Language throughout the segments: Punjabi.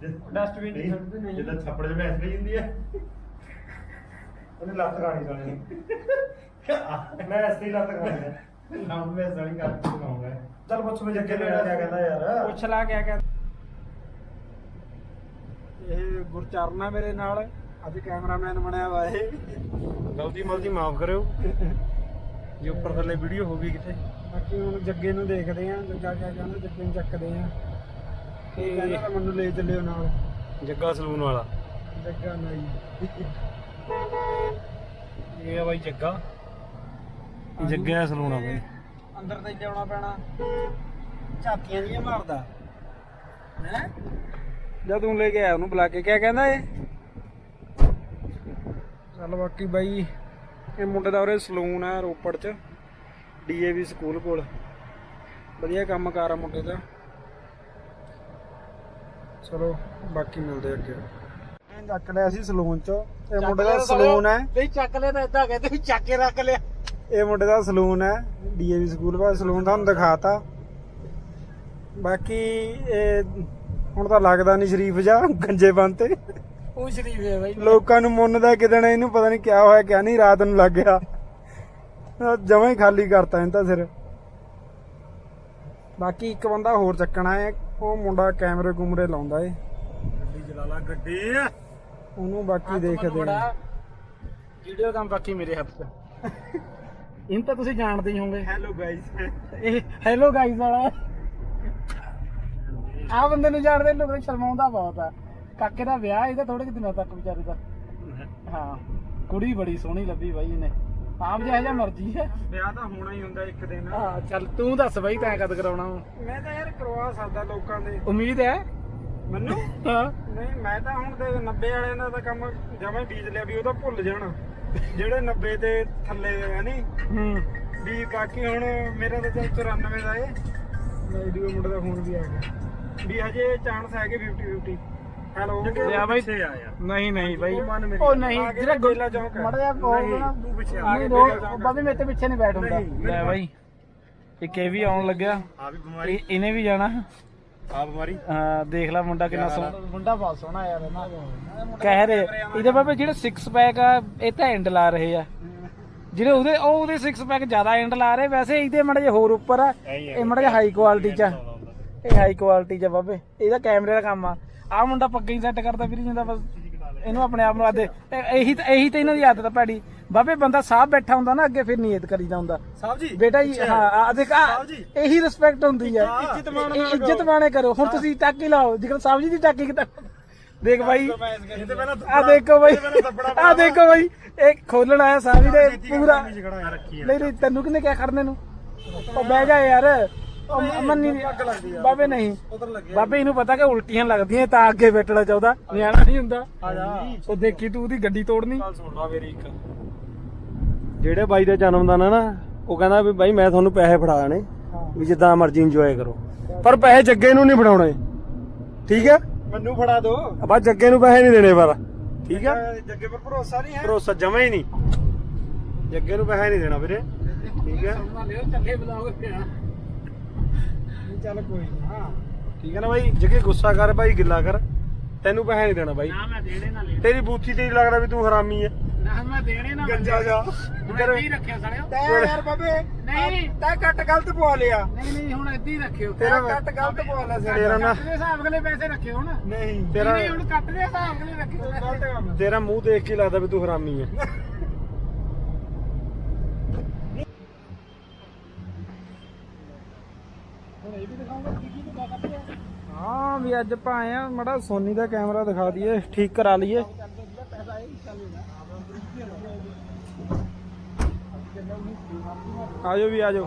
ਜਿੱਦਾਂ। ਛੱਪੜ ਹੁੰਦੀ ਹੈ। ਉਹਨੇ ਲੱਤ ਖਾਣੀ ਸਾਲੇ ਮੈਂ ਐਸੀ ਲੱਤ ਖਾਣੀ ਨਾਮ ਮੈਂ ਚੱਲ ਪੁੱਛ ਮੈਂ ਜੱਗੇ ਕਿਆ ਕਹਿੰਦਾ ਯਾਰ। ਪੁੱਛ ਲਾ ਕਿਆ ਕਹਿੰਦਾ। ਇਹ ਗੁਰਚਰਨ ਮੇਰੇ ਨਾਲ। ਅੱਜ ਕੈਮਰਾਮੈਨ ਬਣਿਆ ਵਾ ਇਹ। ਗਲਤੀ ਮਲਤੀ ਮਾਫ ਕਰਿਓ। ਜੇ ਉੱਪਰ ਥੱਲੇ ਵੀਡੀਓ ਹੋ ਗਈ ਕਿਤੇ ਬਾਕੀ ਹੁਣ ਜੱਗੇ ਨੂੰ ਦੇਖਦੇ ਆਂ ਜੱਗਾ ਕਿਆ ਕਹਿੰਦਾ ਜੱਗੇ ਨੂੰ ਚੱਕਦੇ ਆਂ ਇਹ ਇਹ- ਕਹਿੰਦਾ ਤਾਂ ਮੈਨੂੰ ਲੈ ਚੱਲਿਓ ਨਾਲ। ਜੱਗਾ ਸਲੂਨ ਵਾਲਾ। ਜੱਗਾ ਨਹੀਂ ਇਹ ਆ ਬਾਈ ਜੱਗਾ। ਇਹ ਜੱਗਾ ਦਾ ਸਲੂਨ ਆ ਬਾਈ। ਅੰਦਰ ਤੇ ਜਾਣਾ ਪੈਣਾ। ਝਾਤੀਆਂ ਜੀਆਂ ਮਾਰਦਾ। ਹੈ? ਜਦ ਤੂੰ ਲੈ ਕੇ ਆਇਆ ਉਹਨੂੰ ਬੁਲਾ ਕੇ। ਕਿਆ ਕਹਿੰਦਾ ਇਹ? ਚੱਲ ਬਾਕੀ ਬਾਈ ਇਹ ਮੁੰਡੇ ਦਾ ਉਰੇ ਸਲੂਨ ਆ ਰੋਪੜ ਚ ਡੀਏਵੀ ਸਕੂਲ ਕੋਲ। ਵਧੀਆ ਕੰਮ ਕਾਰ ਆ ਮੁੰਡੇ ਦਾ। ਚਲੋ ਬਾਕੀ ਮਿਲਦੇ ਅੱਗੇ। ਚੱਕ ਲਿਆ ਸੀ ਸਲੂਨ ਚ। ਇਹ ਮੁੰਡੇ ਦਾ ਸਲੂਨ ਹੈ। ਨਹੀਂ ਚੱਕ ਲਿਆ ਤਾਂ ਇਦਾਂ ਕਹਿੰਦੇ ਵੀ ਚੱਕ ਕੇ ਰੱਖ ਲਿਆ। ਇਹ ਮੁੰਡੇ ਦਾ ਸਲੂਨ ਹੈ ਡੀਏਵੀ ਸਕੂਲ ਦਾ ਸਲੂਨ ਤੁਹਾਨੂੰ ਦਿਖਾਤਾ। ਬਾਕੀ ਇਹ ਹੁਣ ਤਾਂ ਲੱਗਦਾ ਨਹੀਂ ਸ਼ਰੀਫ ਜਾ ਗੰਜੇ ਬੰਤੇ ਉਹ ਸ਼ਰੀਫ ਹੈ ਬਾਈ। ਲੋਕਾਂ ਨੂੰ ਮੁੰਨਦਾ ਕਿਦਣ ਇਹਨੂੰ ਪਤਾ ਨਹੀਂ ਕਿਆ ਹੋਇਆ ਕਿਆ ਨਹੀਂ ਰਾਤ ਨੂੰ ਲੱਗ ਗਿਆ। ਜਮਾਂ ਹੀ ਖਾਲੀ ਕਰਤਾ ਇਹਨੂੰ ਤਾਂ ਸਿਰ। ਬਾਕੀ ਇੱਕ ਬੰਦਾ ਹੋਰ ਚੱਕਣਾ ਹੈ ਉਹ ਮੁੰਡਾ ਕੈਮਰੇ ਕੁਮਰੇ ਲਾਉਂਦਾ ਏ। ਗੱਡੀ ਚਲਾ ਲਾ ਗੱਡੀ। ਉਹਨੂੰ ਬਾਕੀ ਦੇਖਦੇ ਆ ਵੀਡੀਓ ਕੰਮ ਬਾਕੀ ਮੇਰੇ ਹੱਥ 'ਚ। ਇਹਨੂੰ ਤਾਂ ਤੁਸੀਂ ਜਾਣਦੇ ਹੀ ਹੋਵੋਗੇ। ਹੈਲੋ ਗਾਇਸ ਇਹ ਹੈਲੋ ਗਾਈਜ਼ ਵਾਲਾ। ਆ ਬੰਦੇ ਨੂੰ ਜਾਣਦੇ ਲੋਕ ਸ਼ਰਮਾਉਂਦਾ ਬਹੁਤ ਆ। ਕਾਕੇ ਦਾ ਵਿਆਹ ਇਹਦਾ ਥੋੜੇ ਦਿਨਾਂ ਤੱਕ ਵਿਚਾਰੇ ਦਾ। ਹਾਂ। ਕੁੜੀ ਬੜੀ ਸੋਹਣੀ ਲੱਭੀ ਬਾਈ ਇਹਨੇ। ਆਪ ਜਿਹਾ ਜਿਹਾ ਮਰਜ਼ੀ ਹੈ। ਵਿਆਹ ਤਾਂ ਹੋਣਾ ਹੀ ਹੁੰਦਾ ਇੱਕ ਦਿਨ। ਹਾਂ ਚੱਲ ਤੂੰ ਦੱਸ ਬਾਈ ਤੈਂ ਕਦ ਕਰਾਉਣਾ ਵਾ? ਮੈਂ ਤਾਂ ਯਾਰ ਕਰਵਾ ਸਕਦਾ ਲੋਕਾਂ ਦੇ। ਉਮੀਦ ਹੈ? ਮੈਨੂੰ? ਹਾਂ। ਨਹੀਂ ਮੈਂ ਤਾਂ ਹੁਣ ਤੇ 90 ਵਾਲਿਆਂ ਦਾ ਤਾਂ ਕੰਮ ਜਮਾਂ ਬੀਜ ਲਿਆ ਵੀ ਉਹ ਤਾਂ ਭੁੱਲ ਜਾਣ। ਜਿਹੜੇ 90 ਦੇ ਥੱਲੇ ਹੈ ਨੀ ਹੂੰ। ਵੀ ਬਾਕੀ ਹੁਣ ਮੇਰਾ ਤਾਂ ਚੱਲ 94 ਦਾ ਏ। ਵੀਡੀਓ ਮੁੰਡੇ ਦਾ ਫੋਨ ਵੀ ਆ ਗਿਆ। ਵੀ ਹਜੇ ਚਾਂਸ ਹੈਗੇ 50 50 ਹੈਲੋ। ਲਿਆ ਬਾਈ। ਪਿੱਛੇ ਆ ਯਾਰ। ਨਹੀਂ ਨਹੀਂ ਬਾਈ। ਉਹ ਮਨ ਮੇਰੀ ਉਹ ਗੱਲ। ਨਹੀਂ ਆ ਕੇ ਜਿਹੜਾ ਬੇਲਾ ਚੌਂਕ ਹੈ। ਮੜਾ ਜਾ ਨਹੀਂ, ਨਾ ਤੂੰ ਪਿੱਛੇ ਆ ਨਹੀਂ ਕੇ ਰੋ ਬੇਲਾ ਚੌਂਕ ਬਾਬੇ ਮੇਰੇ ਤੇ ਪਿੱਛੇ ਨਹੀਂ ਬੈਠ ਹੁੰਦਾ। ਨਹੀਂ, ਲੈ ਬਾਈ। ਇੱਕ ਇਹ ਵੀ ਆਉਣ ਲੱਗਿਆ। ਆ ਵੀ ਬਿਮਾਰੀ। ਇਹ- ਇਹਨੇ ਵੀ ਜਾਣਾ। ਆ ਬਿਮਾਰੀ। ਹਾਂ ਦੇਖ ਲੈ ਮੁੰਡਾ ਕਿੰਨਾ ਸੋਹਣਾ। ਮੁੰਡਾ ਬਹੁਤ ਸੋਹਣਾ ਯਾਰ ਇਹਨਾਂ ਕਹਿ ਰਹੇ ਇਹਦੇ ਬਾਬੇ ਜਿਹੜੇ 6 ਪੈਕ ਆ ਇਹ ਤਾਂ ਐਂਡ ਲਾ ਰਹੇ ਆ। ਜਿਹੜੇ ਉਹਦੇ ਉਹ ਉਹਦੇ 6 ਪੈਕ ਜ਼ਿਆਦਾ ਐਂਡ ਲਾ ਰਹੇ ਵੈਸੇ ਇਹਦੇ ਮੜਾ ਜਿਹਾ ਹੋਰ ਉੱਪਰ ਆ। ਇਹ ਮੜਾ ਹਾਈ ਕੁਆਲਿਟੀ ਚ ਆ। ਇਹ ਹਾਈ ਕੁਆਲਿਟੀ ਚ ਬਾਬੇ। ਇਹਦਾ ਕੈਮਰੇ ਦਾ ਕੰਮ ਆ। ਆ ਮੁੰਡਾ ਪੱਗਾ ਹੀ ਸੈੱਟ ਕਰਦਾ ਫਿਰ ਜਾਂਦਾ ਬਸ ਇਹਨੂੰ ਆਪਣੇ ਆਪ ਨੂੰ ਆਦੇ। ਇਹੀ ਤਾਂ ਇਹੀ ਤਾਂ ਇਹਨਾਂ ਦੀ ਆਦਤ ਆ ਭੈੜੀ। ਬਾਬੇ ਬੰਦਾ ਸਾਹ ਬੈਠਾ ਹੁੰਦਾ ਨਾ ਅੱਗੇ ਫਿਰ ਨੀਅਤ ਕਰੀਦਾ ਹੁੰਦਾ। ਸਾਹਿਬ ਜੀ ਬੇਟਾ ਜੀ ਹਾਂ ਆ ਦੇਖ ਆ ਇਹੀ ਰਿਸਪੈਕਟ ਹੁੰਦੀ ਹੈ। ਇੱਜ਼ਤ ਮਾਣ ਇੱਜ਼ਤ ਮਾਣੇ ਕਰੋ। ਹੁਣ ਤੁਸੀਂ ਟਾਕੀ ਲਾਓ। ਜਿਕਰ ਸਾਹਿਬ ਜੀ ਦੀ ਟਾਕੀ ਕਿਤਾ ਦੇਖ ਬਾਈ। ਇਹ ਤੇ ਪਹਿਲਾਂ ਆ ਦੇਖੋ ਬਾਈ। ਆ ਦੇਖੋ ਬਾਈ। ਇਹ ਖੋਲਣ ਆਇਆ ਸਾਹਿਬ ਜੀ ਦੇ ਪੂਰਾ। ਆ ਨਹੀਂ ਨਹੀਂ ਤੈਨੂੰ ਕਿਹਨੇ ਕਿਹਾ ਖੜਨੇ ਨੂੰ? ਉਹ ਬਹਿ ਜਾ ਯਾਰ। ਬਾਬੇ ਨਹੀਂ। ਬਾਬੇ ਇਹਨੂੰ ਪਤਾ ਕਿ ਉਲਟੀਆਂ ਲੱਗਦੀਆਂ ਤਾਂ ਅੱਗੇ ਬੈਠਣਾ ਚਾਹੁੰਦਾ ਨਿਆਣਾ ਨਹੀਂ ਹੁੰਦਾ। ਆ ਜਾ। ਉਹ ਦੇਖੀ ਤੂੰ ਉਹਦੀ ਗੱਡੀ ਤੋੜਨੀ। ਜਿਹੜੇ ਬਾਈ ਦਾ ਜਨਮ ਦਿਨ ਹੈ ਨਾ ਉਹ ਕਹਿੰਦਾ ਵੀ ਬਾਈ ਮੈਂ ਤੁਹਾਨੂੰ ਪੈਸੇ ਫੜਾ ਦੇਣੇ ਵੀ ਜਿੱਦਾਂ ਮਰਜ਼ੀ ਇੰਜੋਏ ਕਰੋ। ਪਰ ਪੈਸੇ ਜੱਗੇ ਨੂੰ ਨਹੀਂ ਫੜਾਉਣੇ। ਠੀਕ ਹੈ ਮੈਨੂੰ ਫੜਾ ਦੋ। ਬਸ ਜੱਗੇ ਨੂੰ ਪੈਸੇ ਨਹੀਂ ਦੇਣੇ ਪਰ। ਠੀਕ ਹੈ ਜੱਗੇ ਪਰ ਭਰੋਸਾ ਨਹੀਂ ਹੈ। ਭਰੋਸਾ ਜਮਾ ਹੀ ਨਹੀਂ। ਜੱਗੇ ਨੂੰ ਪੈਸੇ ਨਹੀਂ ਦੇਣਾ ਵੀਰੇ। ਠੀਕ ਹੈ ਨਹੀਂ ਚੱਲ ਕੋਈ ਨੀ, ਠੀਕ ਹੈ ਨਾ ਬਾਈ? ਜੱਗੇ ਗੁੱਸਾ ਕਰ ਬਾਈ ਗਿੱਲਾ ਕਰ। ਤੈਨੂੰ ਪੈਸੇ ਨਹੀਂ ਦੇਣਾ ਬਾਈ। ਨਾ ਮੈਂ ਦੇਣੇ ਨਾ ਲੈ ਤੇਰੀ ਬੂਥੀ ਤੇ ਹੀ ਲੱਗਦਾ ਵੀ ਤੂੰ ਹਰਾਮੀ ਹੈ ਨਾ ਮੈਂ ਦੇਣੇ ਨਾ ਗੰਜਾ ਜਾ। ਹੁਣ ਏਦਾਂ ਹੀ ਰੱਖਿਆ ਸਾਲਿਓ। ਤੈ ਯਾਰ ਬਾਬੇ ਨਹੀਂ। ਤੈ ਕੱਟ ਗਲਤ ਪਵਾ ਲਿਆ। ਨਹੀਂ ਨਹੀਂ ਹੁਣ ਏਦਾਂ ਹੀ ਰੱਖਿਓ। ਤੇਰਾ ਕੱਟ ਗਲਤ ਪਵਾ ਲਿਆ ਸਿਰ ਤੇਰਾ ਨਾ। ਕੱਟ ਦੇ ਹਿਸਾਬ ਅਗਲੇ ਪੈਸੇ ਰੱਖਿਓ ਹੁਣ। ਨਹੀਂ। ਤੇਰਾ ਨਹੀਂ ਹੁਣ ਕੱਟ ਦੇ ਹਿਸਾਬ ਅਗਲੇ ਰੱਖਿਓ। ਗਲਤ ਕੰਮ ਤੇਰਾ ਮੂੰਹ ਦੇਖ ਕੇ ਲੱਗਦਾ ਵੀ ਤੂੰ ਹਰਾਮੀ ਹੈ ਹੁਣ ਇਹ ਵੀ ਦਿਖਾਉਂਗਾ ਕੀ ਕੀ ਦਿਖਾ ਕੱਟ ਹਾਂ ਵੀ ਅੱਜ ਆਪਾਂ ਆਏ ਆ ਮੜਾ ਸੋਨੀ ਦਾ ਕੈਮਰਾ ਦਿਖਾ ਦਈਏ ਠੀਕ ਕਰਾ ਲਈਏ। ਆਜੋ ਵੀ ਆਜੋ।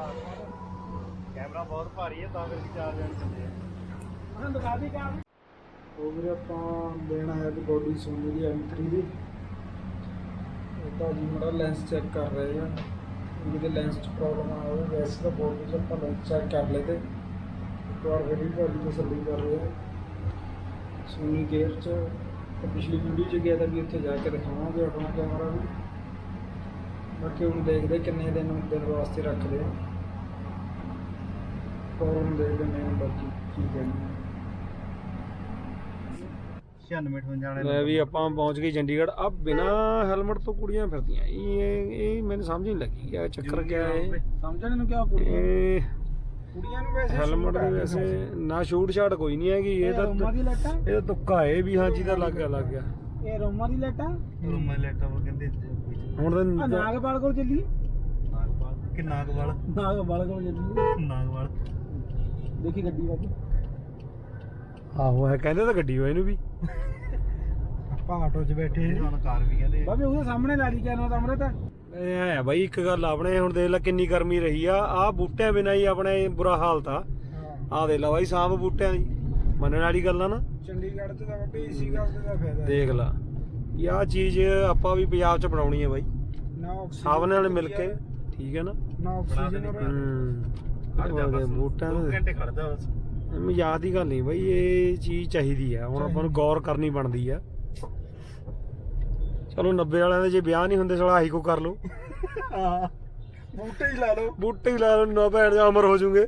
ਕੈਮਰਾ ਬਹੁਤ ਭਾਰੀ ਹੈ ਤਾਂ ਕਰਕੇ ਚਾਰ ਜਣ ਚੱਲੇ ਆ। ਹੁਣ ਦਿਖਾ ਦੀ ਕਾ ਉਹ ਵੀਰੇ ਆਪਾਂ ਲੈਣਾ ਹੈ ਤੇ ਬੋਡੀ ਸੋਨੀ ਦੀ M3 ਦੀ। ਇਹ ਤਾਂ ਜੀ ਮੜਾ ਲੈਂਸ ਚੈੱਕ ਕਰ ਰਹੇ ਆ। ਜਿਹਦੇ ਲੈਂਸ 'ਚ ਪ੍ਰੋਬਲਮ ਆ ਉਹ ਵੈਸੇ ਤਾਂ ਬੋਡੀ 'ਚ ਆਪਾਂ ਲੈਂਸ ਚੈੱਕ ਕਰ ਲਏ ਵਾਰ ਫਿਰ ਵੀ ਤੁਹਾਡੀ ਤਸੱਲੀ ਕਰ ਰਹੇ ਆ। ਸੋਨੀ ਕੇਅਰ 'ਚ ਪਿਛਲੀ ਵੀਡੀਓ 'ਚ ਗਿਆ ਤਾਂ ਵੀ ਉੱਥੇ ਜਾ ਕੇ ਦਿਖਾਵਾਂਗੇ ਆਪਣਾ ਕੈਮਰਾ ਵੀ। ਬਾਕੀ ਹੁਣ ਦੇਖਦੇ ਕਿੰਨੇ ਦਿਨ ਦਿਨ ਵਾਸਤੇ ਰੱਖਦੇ ਆ। ਫੋਰਨ ਦੇ ਲੈਣੇ ਆ ਬਾਕੀ ਕੀ ਕਹਿੰਦੇ 96 ਮਿੰਟ ਜਾਣੇ ਲੈ ਵੀ ਆਪਾਂ ਪਹੁੰਚ ਗਏ ਚੰਡੀਗੜ੍ਹ। ਆ ਬਿਨਾ ਹੈਲਮਟ ਤੋਂ ਕੁੜੀਆਂ ਫਿਰਦੀਆਂ। ਇਹ ਇਹ ਮੈਨੂੰ ਸਮਝ ਨਹੀਂ ਲੱਗੀ। ਕਿ ਚੱਕਰ ਕਿਆ ਹੈ? ਸਮਝਣ ਨੂੰ ਕਿਆ ਕੁੜੀਆਂ ਇਹ ਕੁੜੀਆਂ ਨੂੰ ਵੈਸੇ ਹੈਲਮਟ ਦੇ ਵੈਸੇ ਨਾ ਛੂਟ ਛਾਟ ਕੋਈ ਨਹੀਂ ਹੈਗੀ ਇਹ ਰੋਮਾ ਤਾਂ ਦੀ ਲੈਟਾਂ? ਇਹ ਤਾਂ ਤੁੱਕਾ ਹੈ ਵੀ ਹਾਂ ਜੀ ਦਾ ਲੱਗ ਗਿਆ ਲੱਗ ਗਿਆ ਇਹ ਰੋਮਾ ਦੀ ਲੈਟਾਂ? ਰੂਮ ਲੈਟਾ ਉਹ ਕਹਿੰਦੇ ਹੁਣ ਤਾਂ ਨਾਗਪਾਲ ਕੋਲ ਚੱਲੀਏ? ਨਾਗਵਾਲ ਕਿ ਨਾਗਵਾਲ? ਕੋਲ ਚੱਲੀਏ। ਨਾਗਵਾਲ। ਦੇਖੀ ਗੱਡੀ ਆਹੋ ਹੈ ਕਹਿੰਦੇ ਤਾਂ ਗੱਡੀ ਹੋਏ ਇਹਨੂੰ ਵੀ। ਆਪਾਂ ਆਟੋ 'ਚ ਬੈਠੇ ਹੁਣ ਕਾਰ ਵੀ ਕਹਿੰਦੇ ਬਾਬੇ ਉਹਦੇ ਸਾਹਮਣੇ ਲਾ ਲਈ ਕਿਆ ਤਾਂ ਅਮਰਤ। ਇਹ ਹੈ ਬਾਈ ਇੱਕ ਗੱਲ ਆਪਣੇ ਹੁਣ ਦੇਖ ਲੈ ਕਿੰਨੀ ਗਰਮੀ ਰਹੀ ਆ। ਆ ਬੂਟਿਆਂ ਬਿਨਾਂ ਹੀ ਆਪਣੇ ਬੁਰਾ ਹਾਲਤ ਆ ਆ ਦੇਖ ਲੈ ਬਾਈ ਸਾਂਭ ਬੂਟਿਆਂ ਦੀ। ਮੰਨਣ ਵਾਲੀ ਗੱਲ ਆ ਨਾ। ਚੰਡੀਗੜ੍ਹ ਤੇ ਤਾਂ ਬਾਬੇ ਏਸੀ ਗਾ ਦਾ ਫਾਇਦਾ। ਦੇਖ ਲਾ। ਇਹ ਆਹ ਚੀਜ਼ ਆਪਾਂ ਵੀ ਪੰਜਾਬ 'ਚ ਬਣਾਉਣੀ ਹੈ ਬਾਈ। ਨਾ ਆਕਸੀਜਨ ਸਭ ਨਾਲ ਮਿਲ ਕੇ ਠੀਕ ਹੈ ਨਾ? ਨਾ ਆਕਸੀਜਨ ਹੂੰ। ਉਹਦੇ ਬੂਟਾਂ ਦੋ ਦੇ। ਘੰਟੇ ਖੜਦਾ ਬਸ। ਐਵੇਂ ਯਾਦ ਹੀ ਗੱਲ ਨਹੀਂ ਬਾਈ ਇਹ ਚੀਜ਼ ਚਾਹੀਦੀ ਆ। ਹੁਣ ਆਪਾਂ ਨੂੰ ਗੌਰ ਕਰਨੀ ਬਣਦੀ ਆ। ਚਲੋ 90 ਵਾਲਿਆਂ ਦੇ ਜੇ ਵਿਆਹ ਨਹੀਂ ਹੁੰਦੇ ਸਾਲਾ ਆਹੀ ਕੋ ਕਰ ਲਓ। ਹਾਂ। ਬੂਟੇ ਹੀ ਲਾ ਲਓ। ਬੂਟੇ ਹੀ ਲਾ ਲਓ ਨਾ ਭੈਣ ਜਾ ਅਮਰ ਹੋ ਜੂਗੇ।